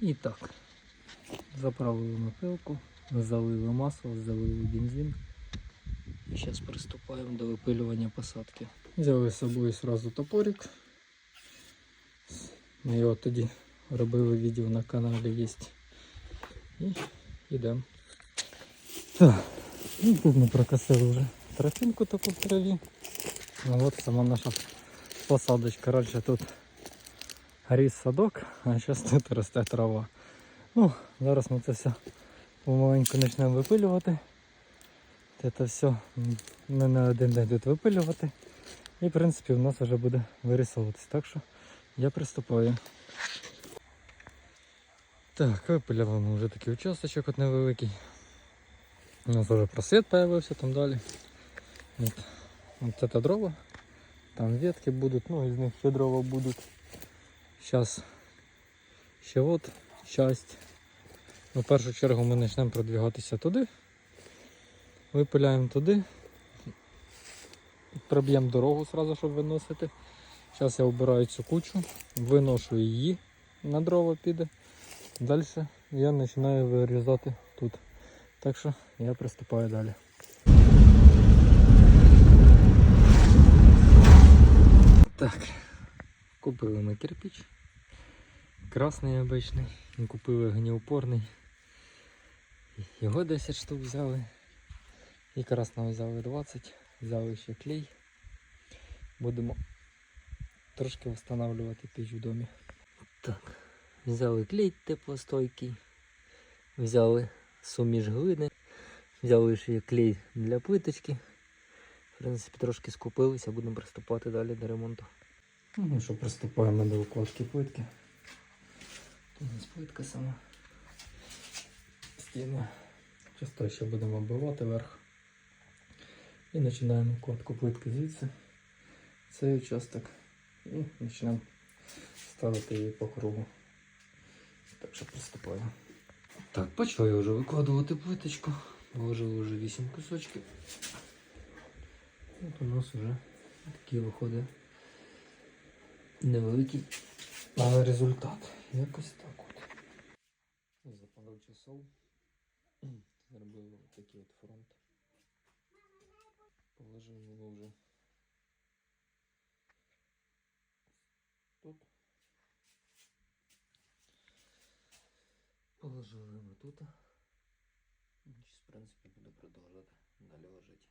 І так, заправили напилку, залили масло, залили бензин. І зараз приступаємо до випилювання посадки. Взяли з собою сразу топорик. Ми його тоді робили відео на каналі є. І йдемо. Так, і тут ми прокосили вже тропинку таку в траві. Ну от сама наша посадочка. Раніше тут ріс садок, а зараз тут росте трава. Ну, зараз ми це все помаленьку почнемо випилювати. Це все ми не один день тут випилювати. І в принципі у нас вже буде вирисовуватись. Так що я приступаю. Так, випиляли вже такий участочок от невеликий. У нас вже просвіт появився там далі. От, от це дрова. Там ветки будуть, ну із них ще дрова будуть. Зараз ще от часть. Ну, в першу чергу ми почнемо продвігатися туди. Випиляємо туди. Проб'ємо дорогу одразу, щоб виносити. Зараз я обираю цю кучу, виношу її на дрова піде. Далі я починаю вирізати тут. Так що я приступаю далі. Так, купили ми кирпич. Красний обичний. Купили гніопорний. Його 10 штук взяли. І красного взяли 20. Взяли ще клей. Будемо трошки встановлювати піч в домі. Так, взяли клей теплостойкий. Взяли суміш глини. Взяли ще клей для плиточки. В принципі, трошки скупилися, будемо приступати далі до ремонту. Ну що, приступаємо до укладки плитки. Плитка сама. Стіни. Часто ще будемо оббивати верх. І починаємо укладку плитки звідси. Цей участок. І почнемо ставити її по кругу. Так що приступаємо. Так, почав я вже викладувати плиточку. Вложили вже 8 кусочків. От у нас вже такий виходить невеликий, результат. Якось так от. За пару часов зробили такий от фронт. Положили його вже тут. Положили ми тут. Зараз, в принципі, буду продовжувати далі ложити.